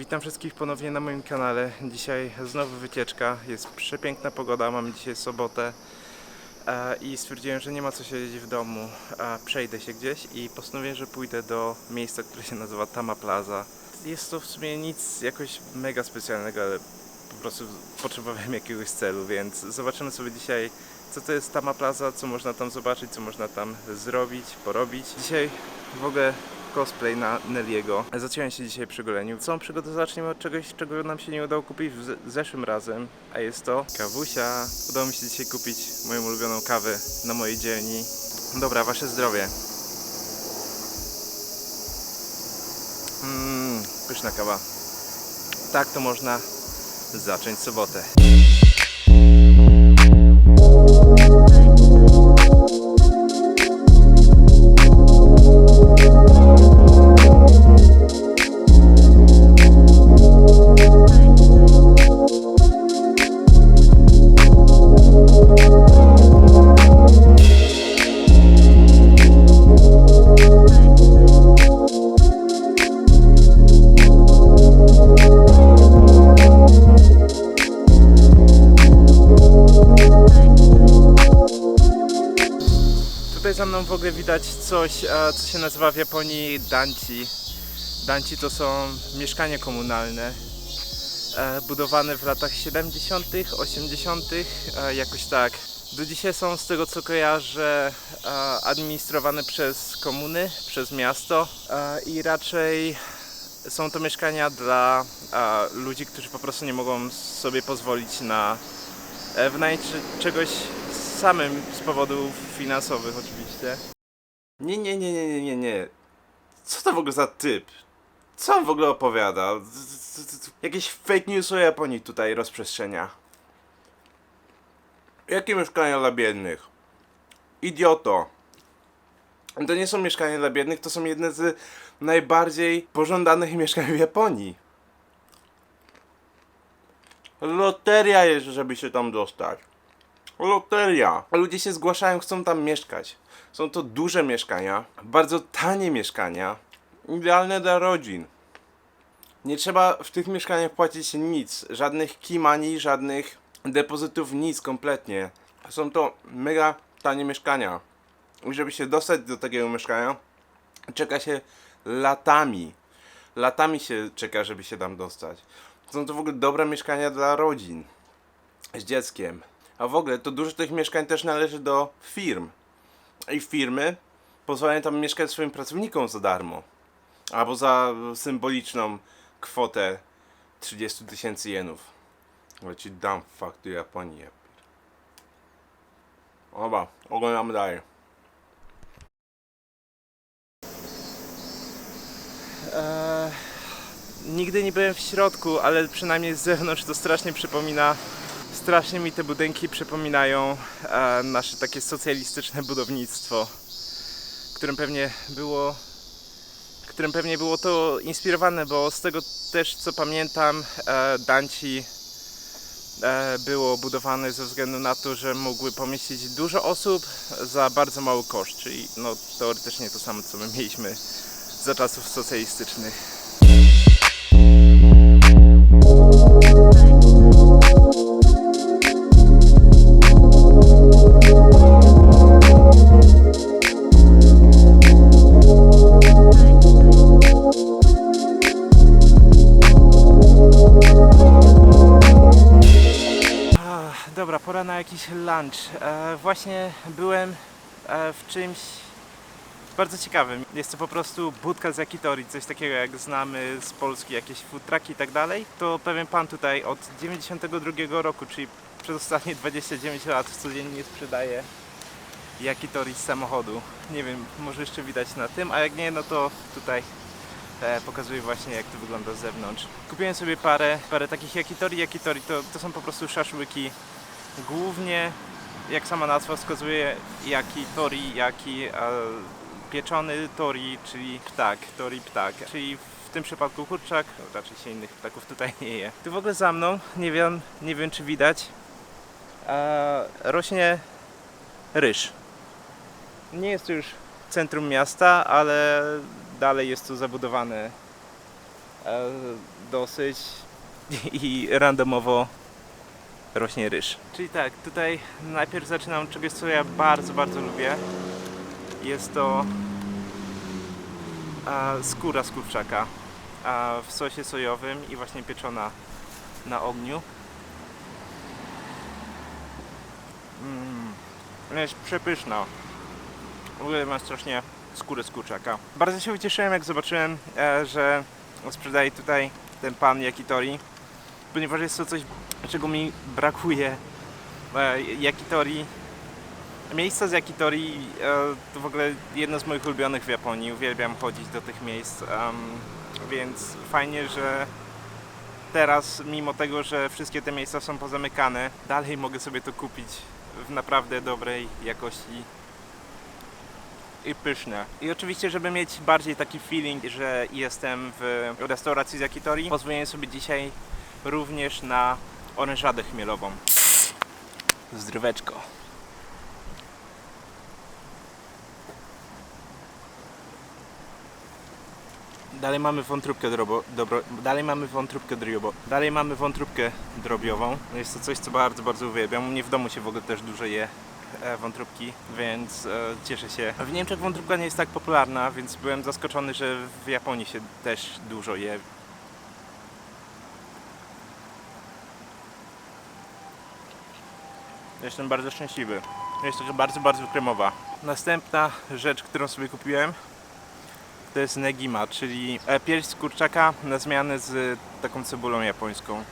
Witam wszystkich ponownie na moim kanale. Dzisiaj znowu wycieczka. Jest przepiękna pogoda, mamy dzisiaj sobotę e, i stwierdziłem, że nie ma co siedzieć w domu. E, przejdę się gdzieś i postanowiłem, że pójdę do miejsca, które się nazywa Tama Plaza. Jest to w sumie nic jakoś mega specjalnego, ale po prostu potrzebowałem jakiegoś celu, więc zobaczymy sobie dzisiaj co to jest Tama Plaza, co można tam zobaczyć, co można tam zrobić, porobić. Dzisiaj w ogóle cosplay na Nelliego. Zacząłem się dzisiaj przy goleniu. Całą przygodę zaczniemy od czegoś, czego nam się nie udało kupić w zeszłym razem, a jest to kawusia. Udało mi się dzisiaj kupić moją ulubioną kawę na mojej dzielni. Dobra, wasze zdrowie. Mmm, pyszna kawa. Tak to można zacząć sobotę. Widać coś, e, co się nazywa w Japonii danci. Danci to są mieszkania komunalne, e, budowane w latach 70., 80., e, jakoś tak. Do dzisiaj są z tego co kojarzę administrowane przez komuny, przez miasto i raczej są to mieszkania dla ludzi, którzy po prostu nie mogą sobie pozwolić na e, wynająć czegoś samym z powodów finansowych oczywiście. Nie, nie, nie, nie, nie, nie, nie. Co to w ogóle za typ? Co on w ogóle opowiada? Jakieś fake news o Japonii tutaj rozprzestrzenia. Jakie mieszkania dla biednych? Idioto. To nie są mieszkania dla biednych, to są jedne z najbardziej pożądanych mieszkań w Japonii. Loteria jest, żeby się tam dostać. Loteria. Ludzie się zgłaszają, chcą tam mieszkać. Są to duże mieszkania, bardzo tanie mieszkania, idealne dla rodzin. Nie trzeba w tych mieszkaniach płacić nic, żadnych kimani, żadnych depozytów, nic kompletnie. Są to mega tanie mieszkania. I żeby się dostać do takiego mieszkania, czeka się latami. Latami się czeka, żeby się tam dostać. Są to w ogóle dobre mieszkania dla rodzin z dzieckiem. A w ogóle to dużo tych mieszkań też należy do firm. I firmy pozwalają tam mieszkać swoim pracownikom za darmo. Albo za symboliczną kwotę 30 tysięcy jenów. Ale ci dam fuck do Japonii. Dobra, oglądamy dalej. Eee, nigdy nie byłem w środku, ale przynajmniej z zewnątrz to strasznie przypomina strasznie mi te budynki przypominają e, nasze takie socjalistyczne budownictwo, którym pewnie było którym pewnie było to inspirowane, bo z tego też co pamiętam e, Danci e, było budowane ze względu na to, że mogły pomieścić dużo osób za bardzo mały koszt, czyli no teoretycznie to samo co my mieliśmy za czasów socjalistycznych. Jakiś lunch. E, właśnie byłem e, w czymś bardzo ciekawym. Jest to po prostu budka z yakitori, coś takiego jak znamy z Polski, jakieś food trucki i tak dalej. To pewien pan tutaj od 92 roku, czyli przez ostatnie 29 lat codziennie sprzedaje yakitori z samochodu. Nie wiem, może jeszcze widać na tym, a jak nie, no to tutaj e, pokazuję właśnie jak to wygląda z zewnątrz. Kupiłem sobie parę, parę takich yakitori. Yakitori to, to są po prostu szaszłyki głównie, jak sama nazwa wskazuje, yakitori, yaki, a pieczony tori, czyli ptak, tori ptak, czyli w tym przypadku kurczak, raczej się innych ptaków tutaj nie je. Tu w ogóle za mną, nie wiem, nie wiem czy widać, e, rośnie ryż. Nie jest to już centrum miasta, ale dalej jest tu zabudowane e, dosyć i randomowo rośnie ryż. Czyli tak, tutaj najpierw zaczynam od czegoś, co ja bardzo, bardzo lubię. Jest to skóra z kurczaka w sosie sojowym i właśnie pieczona na ogniu. Mm, jest przepyszna. W ogóle ma strasznie skórę z kurczaka. Bardzo się ucieszyłem, jak zobaczyłem, e, że sprzedaje tutaj ten pan Yakitori, ponieważ jest to coś, czego mi brakuje. E, Yakitori, miejsca z Yakitori e, to w ogóle jedno z moich ulubionych w Japonii. Uwielbiam chodzić do tych miejsc, więc fajnie, że teraz, mimo tego, że wszystkie te miejsca są pozamykane, dalej mogę sobie to kupić w naprawdę dobrej jakości i pyszne. I oczywiście, żeby mieć bardziej taki feeling, że jestem w restauracji z Yakitori, pozwoliłem sobie dzisiaj również na orężadę chmielową. Zdróweczko. Dalej mamy wątróbkę drobo, dobro, dalej mamy wątróbkę driobo, dalej mamy wątróbkę drobiową. Jest to coś, co bardzo, bardzo uwielbiam. U mnie w domu się w ogóle też dużo je e, wątróbki, więc e, cieszę się. W Niemczech wątróbka nie jest tak popularna, więc byłem zaskoczony, że w Japonii się też dużo je. Jestem bardzo szczęśliwy. Jest to bardzo, bardzo kremowa. Następna rzecz, którą sobie kupiłem, to jest negima, czyli e, pierś z kurczaka na zmianę z taką cebulą japońską.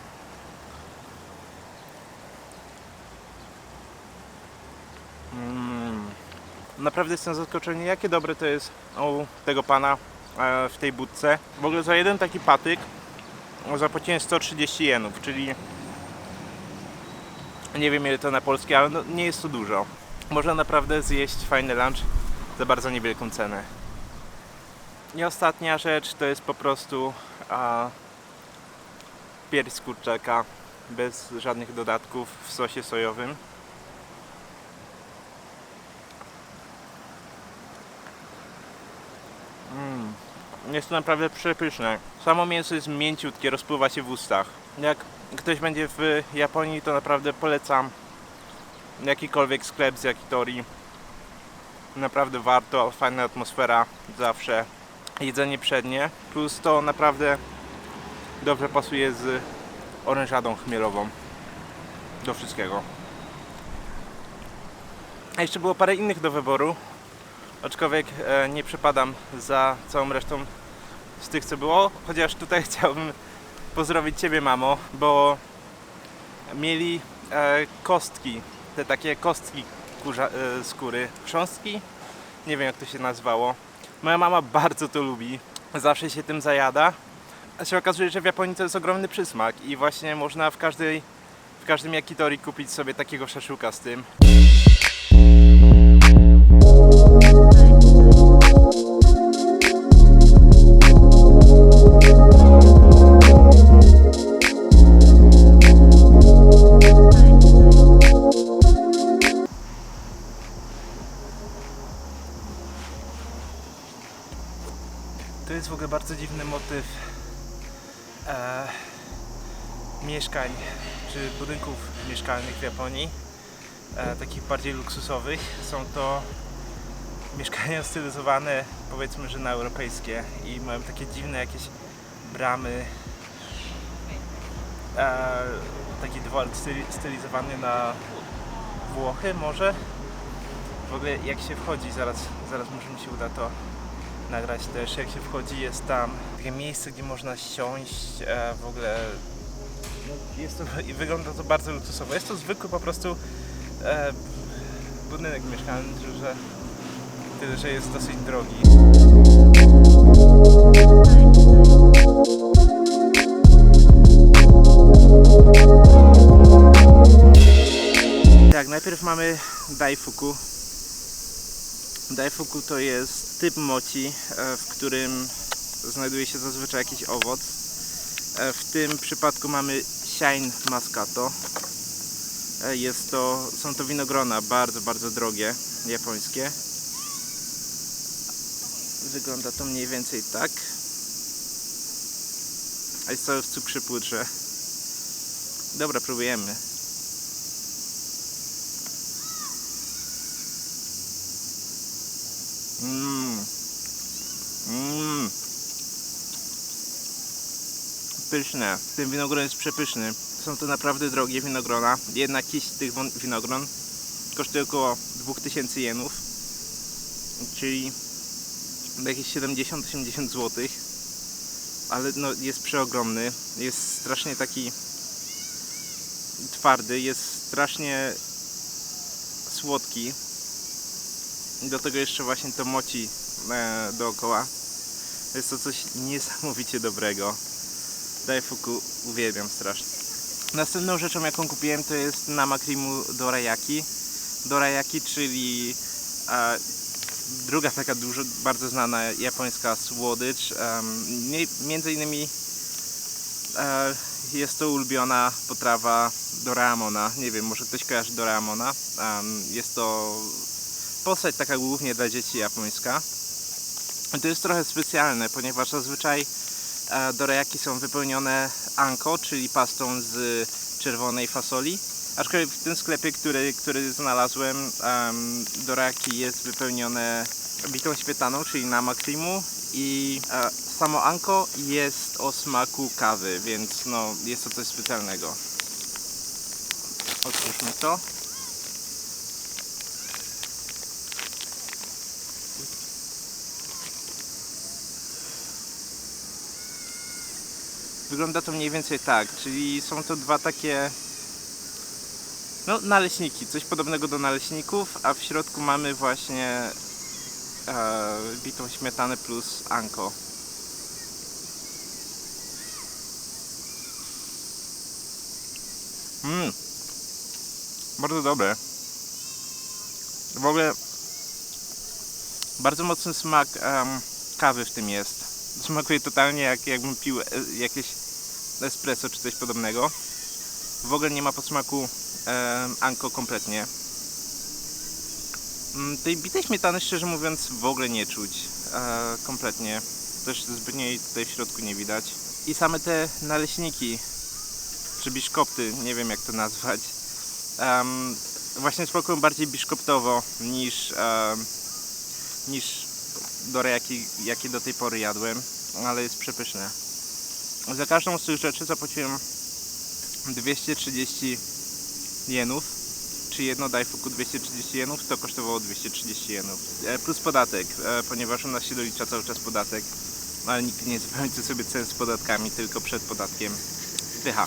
Mm. Naprawdę jestem zaskoczony, jakie dobre to jest u tego pana e, w tej budce. W ogóle za jeden taki patyk zapłaciłem 130 jenów, czyli nie wiem ile to na polskie, ale no, nie jest to dużo. Można naprawdę zjeść fajny lunch za bardzo niewielką cenę. I ostatnia rzecz to jest po prostu a, pierś kurczaka bez żadnych dodatków w sosie sojowym. Mm. Jest to naprawdę przepyszne. Samo mięso jest mięciutkie, rozpływa się w ustach. Jak ktoś będzie w Japonii, to naprawdę polecam jakikolwiek sklep z yakitori. Naprawdę warto, fajna atmosfera zawsze. Jedzenie przednie, plus to naprawdę dobrze pasuje z orężadą chmielową do wszystkiego. A jeszcze było parę innych do wyboru, aczkolwiek e, nie przepadam za całą resztą z tych co było, chociaż tutaj chciałbym pozdrowić Ciebie mamo, bo mieli e, kostki, te takie kostki kurza, e, skóry, chrząstki, nie wiem jak to się nazywało. Moja mama bardzo to lubi, zawsze się tym zajada. A się okazuje, że w Japonii to jest ogromny przysmak i właśnie można w każdej w każdym yakitori kupić sobie takiego szaszuka z tym. Motyw e, mieszkań czy budynków mieszkalnych w Japonii, e, takich bardziej luksusowych. Są to mieszkania stylizowane powiedzmy, że na europejskie i mają takie dziwne jakieś bramy. E, taki styli, stylizowany na Włochy może. W ogóle jak się wchodzi, zaraz, zaraz może mi się uda to nagrać też. Jak się wchodzi, jest tam takie miejsce, gdzie można siąść. E, w ogóle jest to, i wygląda to bardzo luksusowo. Jest to zwykły po prostu e, budynek mieszkalny, że tyle, że jest dosyć drogi. Tak, najpierw mamy Daifuku. Daifuku to jest typ mochi, e, w którym znajduje się zazwyczaj jakiś owoc. E, W tym przypadku mamy Shine Mascato. E, Jest to, są to winogrona bardzo, bardzo drogie, japońskie. Wygląda to mniej więcej tak. A jest cały w cukrze pudrze. Dobra, próbujemy. Mmm. Mmm. Pyszne. Ten winogron jest przepyszny. Są to naprawdę drogie winogrona. Jedna kiść tych winogron kosztuje około 2000 jenów. Czyli jakieś 70-80 zł. Ale no, jest przeogromny. Jest strasznie taki twardy. Jest strasznie słodki. Do tego jeszcze właśnie to moci e, dookoła. Jest to coś niesamowicie dobrego. Daifuku uwielbiam strasznie. Następną rzeczą jaką kupiłem to jest Namakrimu Dorayaki. Dorayaki, czyli e, druga taka dużo, bardzo znana japońska słodycz. Między innymi e, jest to ulubiona potrawa Doraemona. Nie wiem, może ktoś kojarzy Doraemona. Um, jest to postać taka głównie dla dzieci japońska. I To jest trochę specjalne, ponieważ zazwyczaj e, dorayaki są wypełnione anko, czyli pastą z czerwonej fasoli. Aczkolwiek w tym sklepie, który, który znalazłem, um, jest wypełnione bitą śmietaną, czyli nama creamu i e, samo anko jest o smaku kawy, więc no, jest to coś specjalnego. Otwórzmy to. Wygląda to mniej więcej tak, czyli są to dwa takie no, naleśniki, coś podobnego do naleśników, a w środku mamy właśnie e, bitą śmietanę plus anko. Mmm, bardzo dobre. W ogóle bardzo mocny smak em, kawy w tym jest. Smakuje totalnie jak jakbym pił e, jakieś espresso czy coś podobnego. W ogóle nie ma posmaku em, anko kompletnie. Mm, Tej bitej śmietany szczerze mówiąc w ogóle nie czuć. E, kompletnie. Też zbytnio jej tutaj w środku nie widać. I same te naleśniki, czy biszkopty, nie wiem jak to nazwać. właśnie smakują bardziej biszkoptowo niż, niż dory, jakie, jakie do tej pory jadłem, ale jest przepyszne. Za każdą z tych rzeczy zapłaciłem 230 jenów, czy jedno daifuku 230 jenów, to kosztowało 230 jenów. E, Plus podatek, e, ponieważ u nas się dolicza cały czas podatek, ale nikt nie zapamięta sobie cen z podatkami, tylko przed podatkiem. Pycha.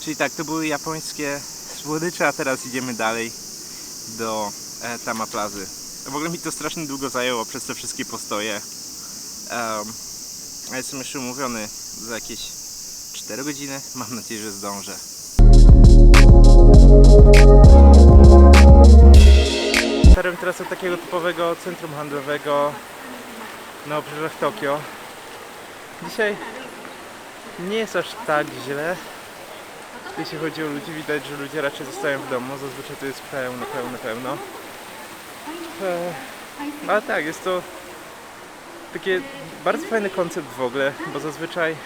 Czyli tak, to były japońskie słodycze, a teraz idziemy dalej do e, Tama Plazy. W ogóle mi to strasznie długo zajęło przez te wszystkie postoje. Um, a jestem jeszcze umówiony za jakieś 4 godziny. Mam nadzieję, że zdążę. Dotarłem teraz do takiego typowego centrum handlowego na obrzeżach Tokio. Dzisiaj nie jest aż tak źle. Jeśli chodzi o ludzi, widać, że ludzie raczej zostają w domu. Zazwyczaj to jest pełno, pełno, pełno. Ale tak, jest to taki bardzo fajny koncept w ogóle, bo zazwyczaj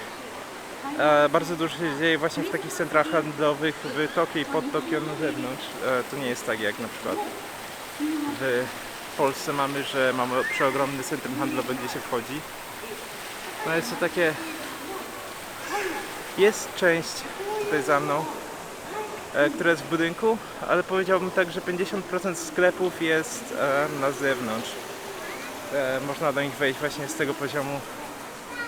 e, bardzo dużo się dzieje właśnie w takich centrach handlowych w Tokio i pod Tokio na zewnątrz. E, to nie jest tak jak na przykład w Polsce mamy, że mamy przeogromny centrum handlowe, gdzie się wchodzi. No jest to takie... Jest część tutaj za mną, e, która jest w budynku, ale powiedziałbym tak, że 50% sklepów jest e, na zewnątrz. E, można do nich wejść właśnie z tego poziomu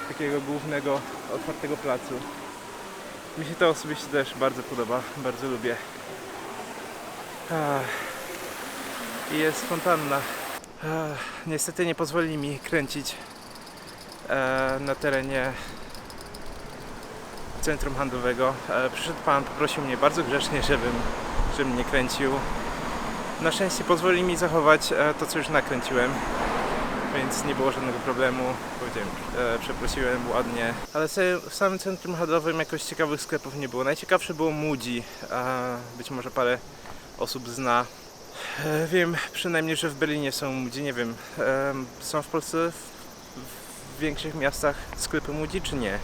takiego głównego, otwartego placu. Mi się to osobiście też bardzo podoba, bardzo lubię. I jest fontanna. Niestety nie pozwoli mi kręcić na terenie centrum handlowego. E, przyszedł pan, poprosił mnie bardzo grzecznie, żebym, żebym nie kręcił. Na szczęście pozwoli mi zachować e, to, co już nakręciłem, więc nie było żadnego problemu. Powiedziałem, e, przeprosiłem ładnie. Ale w samym centrum handlowym jakoś ciekawych sklepów nie było. Najciekawsze było. E, być może parę osób zna. Wiem przynajmniej, że w Berlinie są Muji, nie wiem. Są w Polsce w, większych miastach sklepy Muji, czy nie?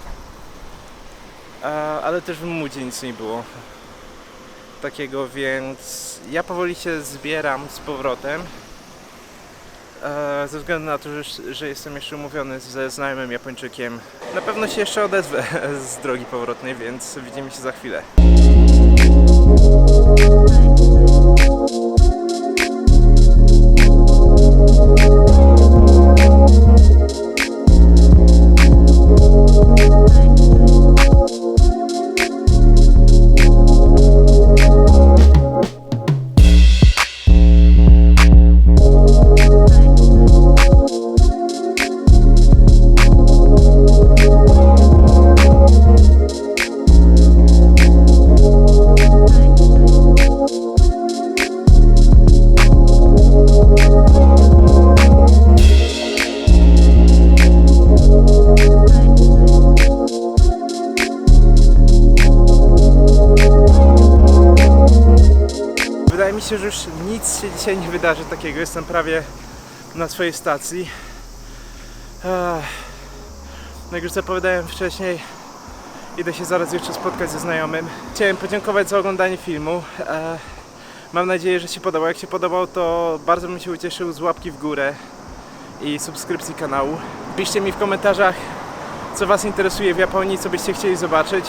Ale też w Mudzie nic nie było takiego, więc ja powoli się zbieram z powrotem. Ze względu na to, że, że jestem jeszcze umówiony ze znajomym Japończykiem. Na pewno się jeszcze odezwę z drogi powrotnej, więc widzimy się za chwilę. Już nic się dzisiaj nie wydarzy takiego. Jestem prawie na swojej stacji. Jak już zapowiadałem wcześniej, idę się zaraz jeszcze spotkać ze znajomym. Chciałem podziękować za oglądanie filmu. Mam nadzieję, że się podobał. Jak się podobał, to bardzo bym się ucieszył z łapki w górę i subskrypcji kanału. Piszcie mi w komentarzach, co Was interesuje w Japonii, co byście chcieli zobaczyć.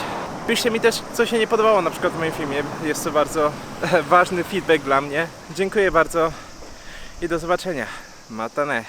Piszcie mi też, co się nie podobało na przykład w moim filmie. Jest to bardzo ważny feedback dla mnie. Dziękuję bardzo i do zobaczenia. Matane.